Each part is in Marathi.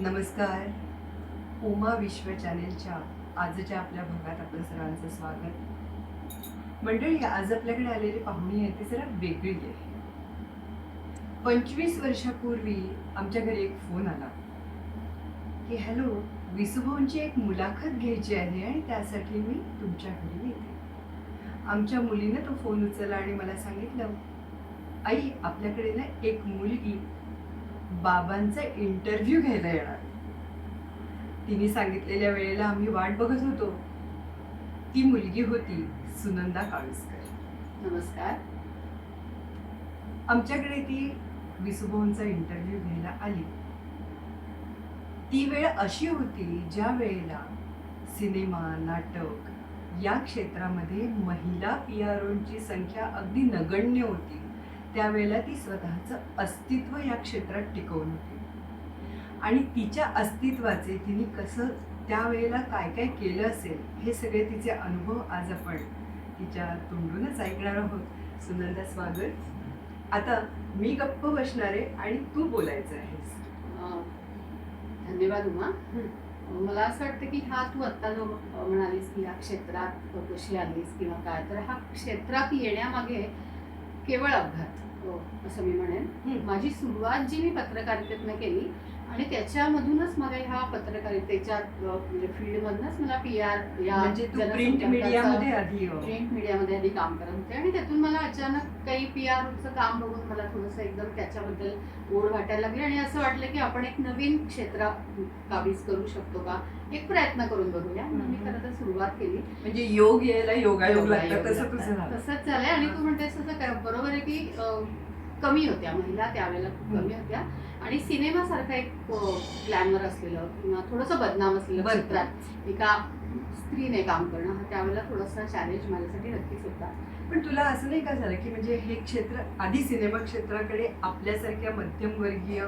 नमस्कार. उमा विश्व चॅनेलच्या आजच्या आपल्या भागात आपलं सर्वांचं स्वागत. मंडळी आज आपल्याकडे आलेली पाहुणी आहे ती जरा वेगळी आहे. पंचवीस वर्षापूर्वी आमच्या घरी एक फोन आला. की हॅलो विसुभाऊंची एक मुलाखत घ्यायची आहे आणि त्यासाठी मी तुमच्या घरी येते. आमच्या मुलीनं तो फोन उचलला आणि मला सांगितलं आई आपल्याकडे ना एक मुलगी बाबांचा इंटरव्ह्यू घ्यायला येणार. तिने सांगितलेल्या वेळेला आम्ही वाट बघत होतो. ती मुलगी होती सुनंदा काळुसकर. नमस्कार. आमच्याकडे ती विसुभाऊंचा इंटरव्ह्यू घ्यायला आली. ती वेळ अशी होती ज्या वेळेला सिनेमा नाटक या क्षेत्रामध्ये महिला पी आर ओंची संख्या अगदी नगण्य होती. त्यावेळेला ती स्वतःचं अस्तित्व या क्षेत्रात टिकवून होती. आणि तिच्या अस्तित्वाचे तिने कसं त्यावेळेला काय काय केलं असेल हे सगळे तिचे अनुभव आज आपण तिच्या तोंडूनच ऐकणार आहोत. सुनंदा स्वागत. आता मी गप्प बसणार आहे आणि तू बोलायचं आहेस. धन्यवाद उमा. मला असं वाटतं की हा तू आत्ता जो म्हणालीस की या क्षेत्रात कशी आलीस किंवा काय तर हा क्षेत्रात येण्यामागे केवळ अपघात. अं, असं मी म्हणेन. हं. माझी सुरुवात जी मी पत्रकारितेतनं केली आणि त्याच्यामधूनच मला ह्या पत्रकारितेच्या म्हणजे फील्डमधनच मला पी आर या म्हणजे प्रिंट मीडियामध्ये आधी अ, प्रिंट मीडियामध्ये आधी काम करत होते. आणि त्यातून मला अचानक काही पी आरचं काम बघून मला थोडंसं एकदम त्याच्याबद्दल ओढ वाटायला लागली आणि असं वाटलं की आपण एक नवीन क्षेत्र काबीज करू शकतो का? एक प्रयत्न करून बघूया. म्हणून मी. खरं तर सुरुवात केली. म्हणजे योग यायला योगायोग तसंच झालंय. आणि तू म्हणतेस तसं अं, कमी होत्या महिला त्यावेळेला खूप. कमी होत्या. आणि सिनेमासारखा एक प्लॅनवर असलेलं किंवा थोडंसं बदनाम असलेलं. क्षेत्रात एका स्त्रीने काम करणं हा त्यावेळेला थोडासा चॅलेंज माझ्यासाठी नक्कीच होता. पण तुला असं नाही का झालं की म्हणजे हे क्षेत्र आधी सिनेमा क्षेत्राकडे आपल्यासारख्या मध्यमवर्गीय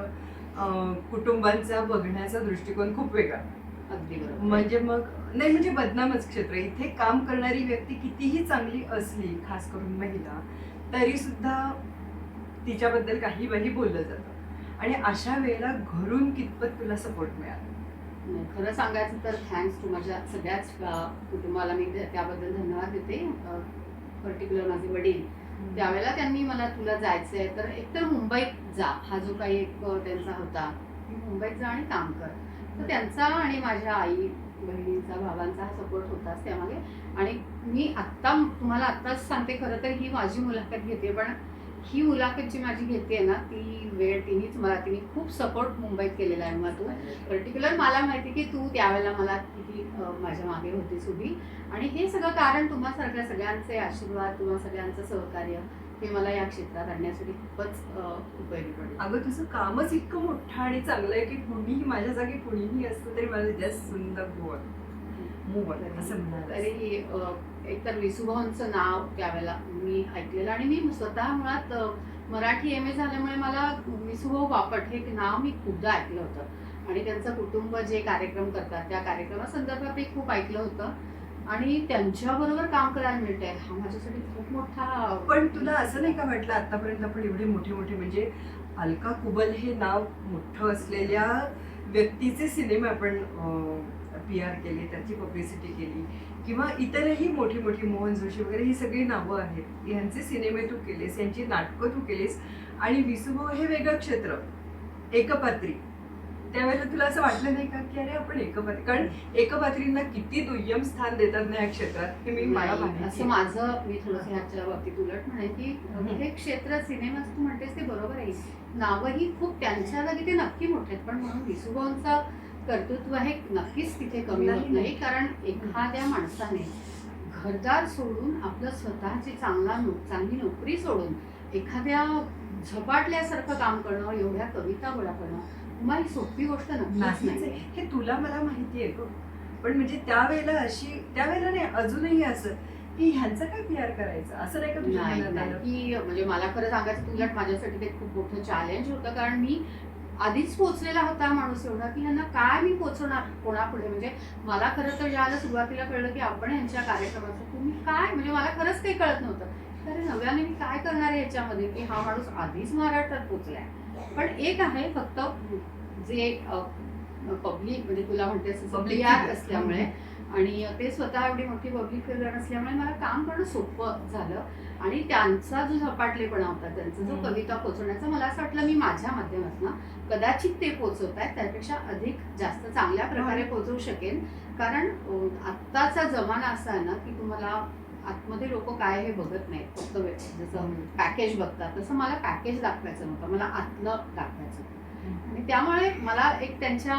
कुटुंबांचा बघण्याचा दृष्टिकोन खूप वेगळा. अगदी बरोबर. म्हणजे मग नाही म्हणजे बदनामच क्षेत्र. इथे काम करणारी व्यक्ती कितीही चांगली असली खास करून महिला तरी सुद्धा तिच्याबद्दल काही काही बोललं जातं. आणि अशा वेळेला घरून कितपत तुला सपोर्ट मिळाला? खरं सांगायचं तर थँक्स टू माझ्या सगळ्याच कुटुंबाला मी त्या- त्याबद्दल धन्यवाद देते. पर्टिक्युलर माझे वडील. त्यावेळेला त्यांनी मला तुला जायचंय तर एकतर मुंबईत जा. हा जो काही एक त्यांचा होता की मुंबईत जा आणि काम कर. तर त्यांचा आणि माझ्या आई बहिणींचा भावांचा हा सपोर्ट होताच त्यामागे. आणि मी आत्ता तुम्हाला आत्ताच सांगते खरं तर ही माझी मुलाखत घेते पण ही मुलाखत जी माझी घेते ना ती वेळ तिनेच मला तिने खूप सपोर्ट मुंबईत केलेला आहे मग तू पर्टिक्युलर मला माहिती की तू त्यावेळेला मला किती माझ्या मागे होतीस उभी. आणि हे सगळं कारण तुम्हासारख्या सगळ्यांचे आशीर्वाद किंवा सगळ्यांचं सहकार्य हे मला या क्षेत्रात आणण्यासाठी खूपच उपयोगी पडलं. अगं तुझं कामच इतकं मोठं आणि चांगलं आहे की कुणीही माझ्या जागी कुणीही असतं तरी मला जस्ट सुंदर गोवा मोवन असं तरी अ, एकतर विसुभाऊंचं नाव त्यावेळेला मी ऐकलेलं आणि मी स्वतः मुळात मराठी एम ए झाल्यामुळे मला विसुभाऊ बापट हे नाव मी खूपदा ऐकलं होतं. आणि त्यांचं कुटुंब जे कार्यक्रम करतात त्या कार्यक्रमासंदर्भात मी खूप ऐकलं होतं. आणि त्यांच्याबरोबर काम करायला मिळतंय. हा माझ्यासाठी खूप मोठा पण तुला असं नाही का वाटलं आतापर्यंत आपण एवढे मोठे मोठे म्हणजे अलका कुबल हे नाव मोठं असलेल्या व्यक्तीचे सिनेमे आपण पी आर केले त्याची पब्लिसिटी केली किंवा इतरही मोठी मोठी मोहन जोशी वगैरे ही सगळी नावं आहेत यांचे सिनेमे तू केलेस यांची नाटकं तू केलीस आणि विसुभाऊ हे वेगळं क्षेत्र एकपात्री त्यावेळेला तुला असं वाटलं नाही का की अरे आपण एकपात्री कारण एकपात्रींना किती दुय्यम स्थान देतात ना या क्षेत्रात हे मी मला असं. माझं मी थोडंसं ह्याच्या बाबतीत उलट म्हणेन की. हे क्षेत्र सिनेमाचं तू म्हणतेस ते बरोबर आहे नावही खूप त्यांच्या जागी ते नक्की मोठे आहेत पण म्हणून विसुभाऊंचं कर्तृत्व हे नक्कीच तिथे कमी होत नाही, कारण एखाद्या माणसाने घरदार सोडून आपलं स्वतःची चांगला नो चांगली नोकरी सोडून एखाद्या झपाटल्यासारखं काम करणं एवढ्या कविता गोळा करणं उमा ही सोपी गोष्ट नक्कीच नाही. हे तुला मला माहिती आहे ग. पण म्हणजे त्यावेळेला अशी त्यावेळेला नाही अजूनही असं की ह्यांचं काय पी आर करायचं? असं नाही का तुझ्या की म्हणजे मला खरं सांगायचं उलट माझ्यासाठी ते खूप मोठं चॅलेंज होतं कारण मी आधीच पोचलेला होता माणूस एवढा की यांना काय मी पोचवणार? कोणापुढे? म्हणजे मला खरं तर ज्याला सुरुवातीला कळलं की आपण यांच्या कार्यक्रमाचं तुम्ही काय? म्हणजे मला खरंच काही कळत नव्हतं. अरे नव्याने मी काय करणार आहे याच्यामध्ये? की हा माणूस आधीच महाराष्ट्रात पोचलाय. पण एक आहे फक्त जे पब्लिक म्हणजे तुला म्हणते. असल्यामुळे आणि ते स्वतः एवढी मोठी पब्लिक फिगर असल्यामुळे मला काम करणं सोपं झालं. आणि त्यांचा जो झपाटलेपणा होता त्यांचा जो. कविता पोचवण्याचा मला असं वाटलं मी माझ्या माध्यमातून कदाचित ते पोचवत आहेत. त्यापेक्षा अधिक जास्त चांगल्या प्रकारे पोचवू शकेन. कारण आत्ताचा जमाना असा आहे ना की तुम्हाला आतमध्ये लोक काय हे बघत नाहीत. फक्त वे- जसं पॅकेज बघतात. तसं मला पॅकेज दाखवायचं नव्हतं. मला आतलं दाखवायचं होतं. आणि त्यामुळे मला एक त्यांच्या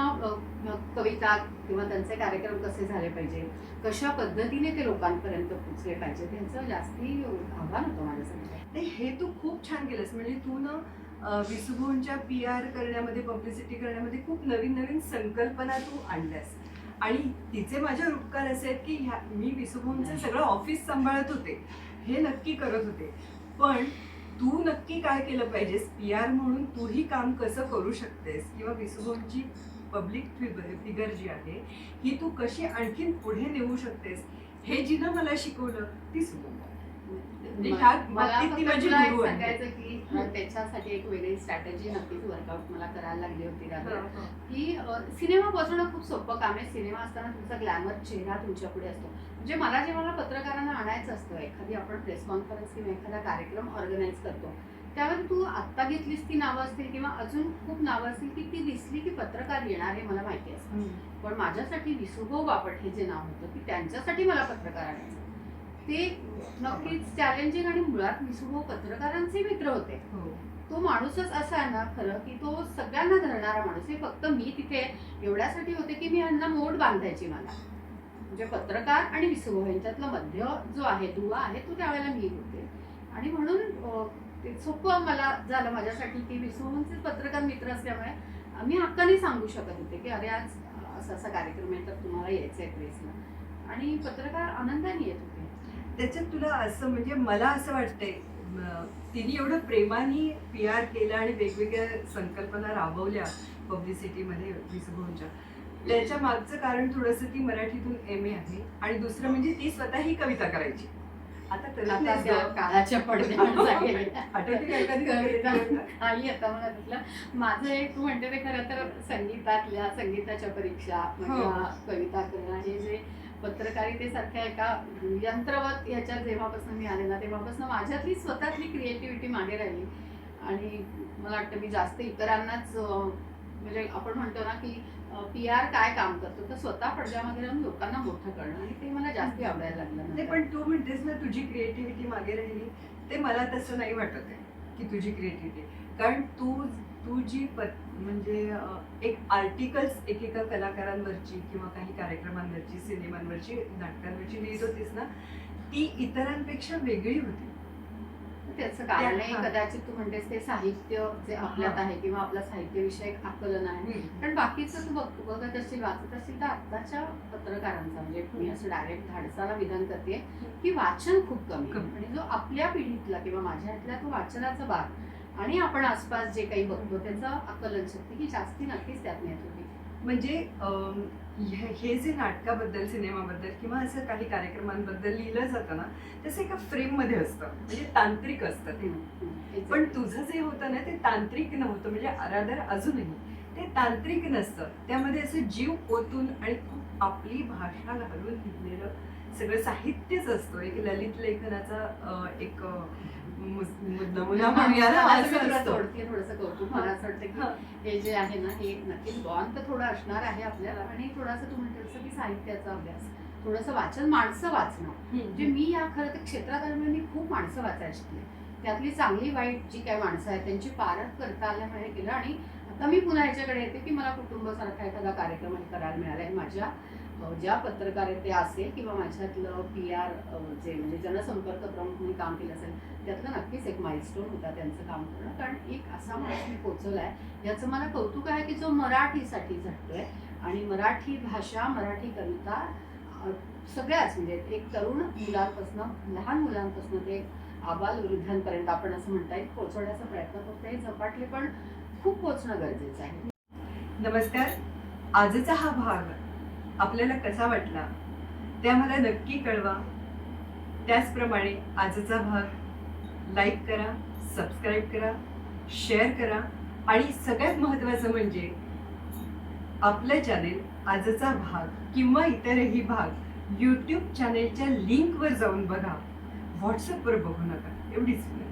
कविता किंवा त्यांचे कार्यक्रम कसे झाले पाहिजे कशा पद्धतीने ते लोकांपर्यंत पोचले पाहिजे त्यांचं जास्ती आव्हान होतं माझ्यासाठी हे तू खूप छान केलंस. म्हणजे तू ना अं, विसुभोनच्या पी आर करण्यामध्ये पब्लिसिटी करण्यामध्ये खूप नवीन नवीन संकल्पना तू आणल्यास. आणि तिचे माझ्यावर उपकार असे आहेत की ह्या मी विसुभोनचं सगळं ऑफिस सांभाळत होते. हे नक्की करत होते. पण तू नक्की काय केलं पाहिजेस? पी आर म्हणून तूही काम कसं करू शकतेस? किंवा विसुभोनची पब्लिक फिगर जी आहे ही तू कशी आणखीन पुढे नेऊ शकतेस? हे जिनं मला शिकवलं ती सुगंधा म्हणजे ती. सांगायचं की त्याच्यासाठी एक वेगळी स्ट्रॅटेजी नक्कीच वर्कआउट मला करायला लागली होती की सिनेमा पोचवणं खूप सोपं काम आहे. सिनेमा असताना तुमचा ग्लॅमर चेहरा तुमच्यापुढे असतो. म्हणजे मला जेव्हा पत्रकारांना आणायचं असतं एखादी आपण प्रेस कॉन्फरन्स किंवा एखादा कार्यक्रम ऑर्गनाईज करतो त्यावेळी तू आत्ता घेतलीस ती नावं असतील किंवा अजून खूप नावं असतील की ती दिसली की पत्रकार येणार हे मला माहिती असतं. पण माझ्यासाठी विसुभाऊ बापट हे जे नाव होतं की त्यांच्यासाठी मला पत्रकार आणायचं. ते नक्कीच चॅलेंजिंग आणि मुळात विसुभाऊ पत्रकारांचे मित्र होते. हो. तो माणूसच असा आहे ना खरं की तो सगळ्यांना धरणारा माणूस आहे. फक्त मी तिथे एवढ्यासाठी होते की मी यांना मोड बांधायची मला. म्हणजे पत्रकार आणि विसुभाऊ यांच्यातला मध्य जो आहे दुवा आहे तो त्यावेळेला मी होते. आणि म्हणून ते सोपं मला झालं माझ्यासाठी की विसुभाऊंचे पत्रकार मित्र असल्यामुळे मी हक्काने सांगू शकत होते की अरे आज असा असा कार्यक्रम आहे तर तुम्हाला यायचं आहे प्रेसला. आणि पत्रकार आनंदाने येत होते. त्याच्यात तुला असं म्हणजे मला असं वाटतंय तिने एवढं प्रेमाने पी आर केलं आणि वेगवेगळ्या संकल्पना राबवल्या पब्लिसिटीमध्ये विसभवनच्या त्याच्या मागचं कारण थोडंसं ती मराठीतून एम ए आहे आणि दुसरं म्हणजे ती स्वतःही कविता करायची आता करत गं. काळाच्या. आठवते का एखादी कविता आता मला माझं एक तू म्हणते ते खरं तर संगीतातल्या संगीताच्या परीक्षा हो. कविता करणं हे जे पत्रकारितेसारख्या एका यंत्रवत ह्याच्यात जेव्हापासून मी आले ना तेव्हापासून माझ्यातली स्वतःतली क्रिएटिव्हिटी मागे राहिली आणि मला वाटतं मी जास्त इतरांनाच अं, म्हणजे आपण म्हणतो ना की पी आर काय काम करतो तर स्वतः पडद्यामागे राहून लोकांना मोठं करणं आणि ते मला जास्ती आवडायला लागलं नाही. पण तू म्हणतेस ना तुझी क्रिएटिव्हिटी मागे राहिली ते मला तसं नाही वाटत आहे की तुझी क्रिएटिव्हिटी कारण तू तू जी पत म्हणजे एक आर्टिकल्स एकेका कलाकारांवरची किंवा काही कार्यक्रमांवरची सिनेमांवरची नाटकांवरची लिहित होतीस ना ती इतरांपेक्षा वेगळी होती त्याचं कारण हा. कदाचित तू म्हणतेस ते साहित्य जे आपल्यात हा. आहे किंवा आपलं साहित्यविषयक आकलन आहे पण बाकीचं तू बघ बघत असशील वाचत असशील तर आत्ताच्या पत्रकारांचा म्हणजे मी असं डायरेक्ट धाडसाला विधान करते की वाचन खूप कमी आहे. कमी. आणि जो आपल्या पिढीतला किंवा माझ्या ह्यातला तो वाचनाचा भाग आणि आपण आसपास जे काही बघतो त्याचं आकलन शक्ती ही जास्ती नक्कीच त्यात येत होती म्हणजे हे जे नाटकाबद्दल सिनेमाबद्दल किंवा असं काही कार्यक्रमांबद्दल लिहिलं जातं ना तसं एका फ्रेममध्ये असतं. म्हणजे तांत्रिक असतं ते. पण तुझं जे होतं ना ते तांत्रिक नव्हतं. म्हणजे आराधर अजूनही ते तांत्रिक नसतं. त्यामध्ये असं जीव ओतून आणि खूप आपली भाषा घालून लिहिलेलं सगळं साहित्यच असतं. एक ललित लेखनाचा एक नमुना म्हणूया ना असं थोडंसं कौतुक. मला असं वाटतं की हा. जे आहे ना हे नक्कीच बॉन तर थोडं असणार आहे आपल्याला. आणि थोडासा तू म्हणते की साहित्याचा अभ्यास. थोडंसं वाचन माणसं वाचणं. म्हणजे मी या खरं तर क्षेत्रात आल्यामुळे मी खूप माणसं वाचायला शिकले. त्यातली चांगली वाईट जी काही माणसं आहेत त्यांची पारख करता आल्यामुळे केलं. आणि आता मी पुन्हा ह्याच्याकडे येते की मला कुटुंबासारखा एखादा कार्यक्रम करायला मिळाला. आहे माझ्या ज्या पत्रकारिते असेल किंवा माझ्यातलं पी आर जे म्हणजे जनसंपर्क प्रमुख म्हणून काम केलं असेल त्यातलं नक्कीच एक माइलस्टोन होता त्यांचं काम करणं. कारण एक असा माणूस मी पोचवला आहे याचं मला कौतुक आहे की जो मराठीसाठी झटतोय आणि मराठी भाषा मराठी कविता सगळ्याच म्हणजे एक तरुण मुलांपासून लहान मुलांपासून ते आबाल वृद्धांपर्यंत आपण असं म्हणता येईल पोचवण्याचा प्रयत्न करतो हे झपाटले पण खूप पोचणं गरजेचं आहे. नमस्कार. आजचा हा भाग आपल्याला कसा वाटला ते आम्हाला नक्की कळवा. त्याचप्रमाणे आजचा भाग लाईक करा सबस्क्राईब करा शेअर करा आणि सगळ्यात महत्त्वाचं म्हणजे आपलं चॅनेल आजचा भाग किंवा इतरही भाग यूट्यूब चॅनेलच्या लिंकवर जाऊन बघा. व्हॉट्सअपवर बघू नका. एवढीच विनंती.